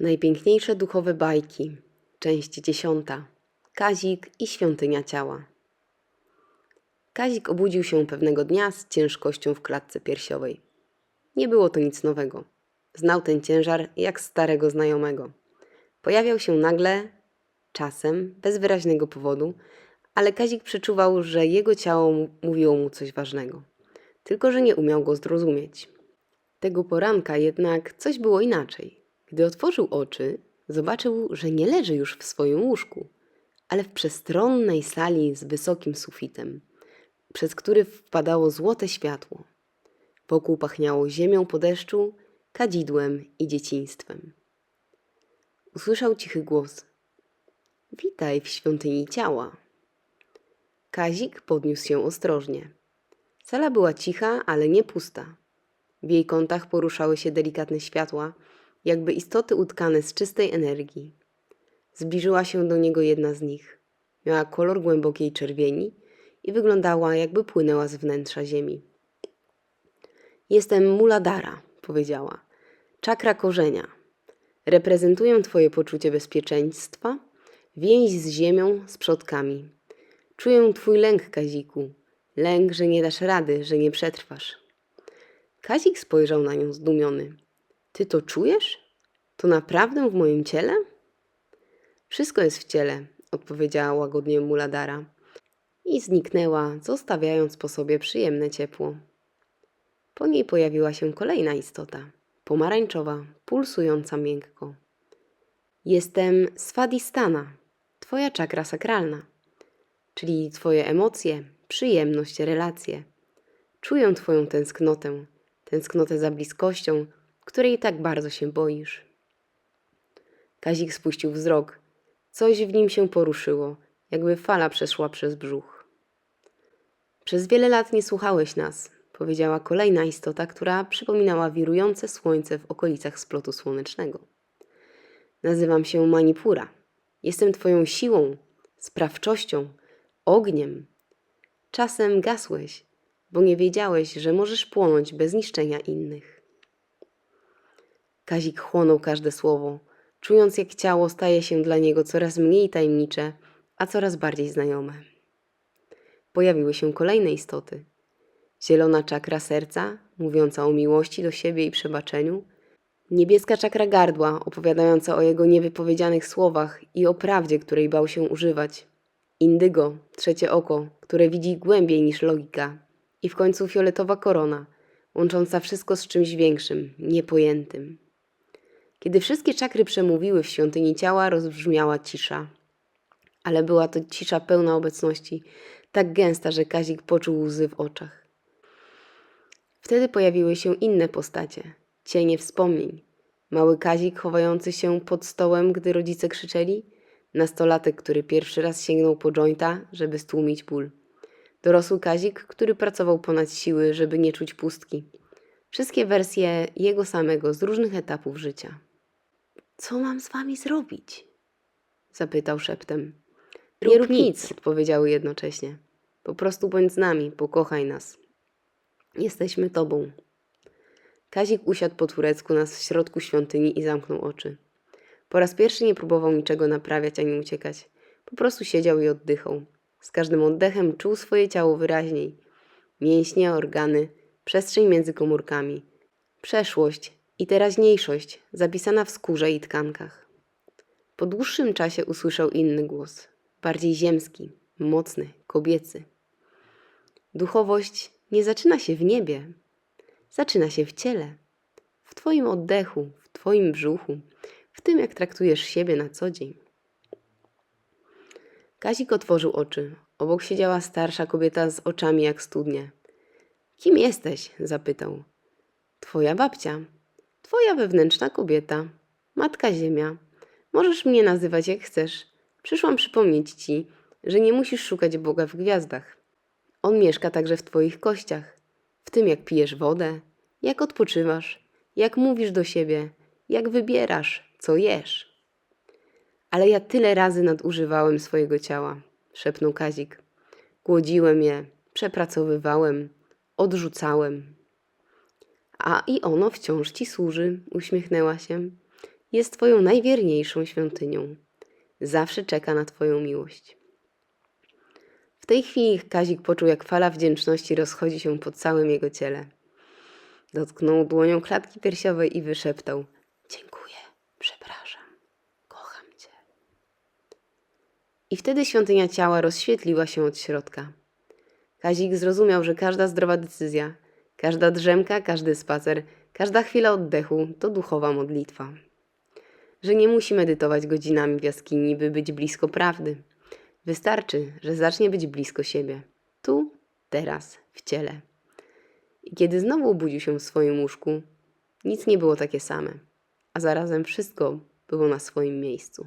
Najpiękniejsze duchowe bajki. Część dziesiąta. Kazik i świątynia ciała. Kazik obudził się pewnego dnia z ciężkością w klatce piersiowej. Nie było to nic nowego. Znał ten ciężar jak starego znajomego. Pojawiał się nagle, czasem, bez wyraźnego powodu, ale Kazik przeczuwał, że jego ciało mówiło mu coś ważnego. Tylko, że nie umiał go zrozumieć. Tego poranka jednak coś było inaczej. Gdy otworzył oczy, zobaczył, że nie leży już w swoim łóżku, ale w przestronnej sali z wysokim sufitem, przez który wpadało złote światło. Wokół pachniało ziemią po deszczu, kadzidłem i dzieciństwem. Usłyszał cichy głos. Witaj w świątyni ciała. Kazik podniósł się ostrożnie. Sala była cicha, ale nie pusta. W jej kątach poruszały się delikatne światła, jakby istoty utkane z czystej energii. Zbliżyła się do niego jedna z nich. Miała kolor głębokiej czerwieni i wyglądała, jakby płynęła z wnętrza ziemi. Jestem Muladara, powiedziała. Czakra korzenia. Reprezentuję Twoje poczucie bezpieczeństwa, więź z ziemią, z przodkami. Czuję Twój lęk, Kaziku. Lęk, że nie dasz rady, że nie przetrwasz. Kazik spojrzał na nią zdumiony. Ty to czujesz? To naprawdę w moim ciele? Wszystko jest w ciele, odpowiedziała łagodnie Muladara i zniknęła, zostawiając po sobie przyjemne ciepło. Po niej pojawiła się kolejna istota, pomarańczowa, pulsująca miękko. Jestem Swadistana, twoja czakra sakralna, czyli twoje emocje, przyjemność, relacje. Czuję twoją tęsknotę, tęsknotę za bliskością, której tak bardzo się boisz. Kazik spuścił wzrok. Coś w nim się poruszyło, jakby fala przeszła przez brzuch. Przez wiele lat nie słuchałeś nas, powiedziała kolejna istota, która przypominała wirujące słońce w okolicach splotu słonecznego. Nazywam się Manipura. Jestem twoją siłą, sprawczością, ogniem. Czasem gasłeś, bo nie wiedziałeś, że możesz płonąć bez niszczenia innych. Kazik chłonął każde słowo, czując jak ciało staje się dla niego coraz mniej tajemnicze, a coraz bardziej znajome. Pojawiły się kolejne istoty. Zielona czakra serca, mówiąca o miłości do siebie i przebaczeniu, niebieska czakra gardła, opowiadająca o jego niewypowiedzianych słowach i o prawdzie, której bał się używać, indygo, trzecie oko, które widzi głębiej niż logika, i w końcu fioletowa korona, łącząca wszystko z czymś większym, niepojętym. Kiedy wszystkie czakry przemówiły w świątyni ciała, rozbrzmiała cisza. Ale była to cisza pełna obecności, tak gęsta, że Kazik poczuł łzy w oczach. Wtedy pojawiły się inne postacie, cienie wspomnień. Mały Kazik chowający się pod stołem, gdy rodzice krzyczeli, nastolatek, który pierwszy raz sięgnął po jointa, żeby stłumić ból. Dorosły Kazik, który pracował ponad siły, żeby nie czuć pustki. Wszystkie wersje jego samego z różnych etapów życia. Co mam z wami zrobić? zapytał szeptem. Nie rób nic, odpowiedziały jednocześnie. Po prostu bądź z nami, pokochaj nas. Jesteśmy tobą. Kazik usiadł po turecku na środku świątyni i zamknął oczy. Po raz pierwszy nie próbował niczego naprawiać ani uciekać. Po prostu siedział i oddychał. Z każdym oddechem czuł swoje ciało wyraźniej. Mięśnie, organy, przestrzeń między komórkami. Przeszłość i teraźniejszość zapisana w skórze i tkankach. Po dłuższym czasie usłyszał inny głos, bardziej ziemski, mocny, kobiecy. Duchowość nie zaczyna się w niebie, zaczyna się w ciele, w Twoim oddechu, w Twoim brzuchu, w tym, jak traktujesz siebie na co dzień. Kazik otworzył oczy. Obok siedziała starsza kobieta z oczami jak studnie. Kim jesteś? zapytał. Twoja babcia. Twoja wewnętrzna kobieta. Matka Ziemia. Możesz mnie nazywać jak chcesz. Przyszłam przypomnieć ci, że nie musisz szukać Boga w gwiazdach. On mieszka także w twoich kościach. W tym, jak pijesz wodę, jak odpoczywasz, jak mówisz do siebie, jak wybierasz, co jesz. Ale ja tyle razy nadużywałem swojego ciała, szepnął Kazik. Głodziłem je, przepracowywałem, odrzucałem. A i ono wciąż ci służy, uśmiechnęła się. jest Twoją najwierniejszą świątynią. Zawsze czeka na Twoją miłość. W tej chwili Kazik poczuł, jak fala wdzięczności rozchodzi się po całym jego ciele. Dotknął dłonią klatki piersiowej i wyszeptał: Dziękuję, przepraszam, kocham Cię. I wtedy świątynia ciała rozświetliła się od środka. Kazik zrozumiał, że każda zdrowa decyzja, każda drzemka, każdy spacer, każda chwila oddechu to duchowa modlitwa. Że nie musi medytować godzinami w jaskini, by być blisko prawdy. Wystarczy, że zacznie być blisko siebie. Tu, teraz, w ciele. I kiedy znowu obudził się w swoim łóżku, nic nie było takie same, a zarazem wszystko było na swoim miejscu.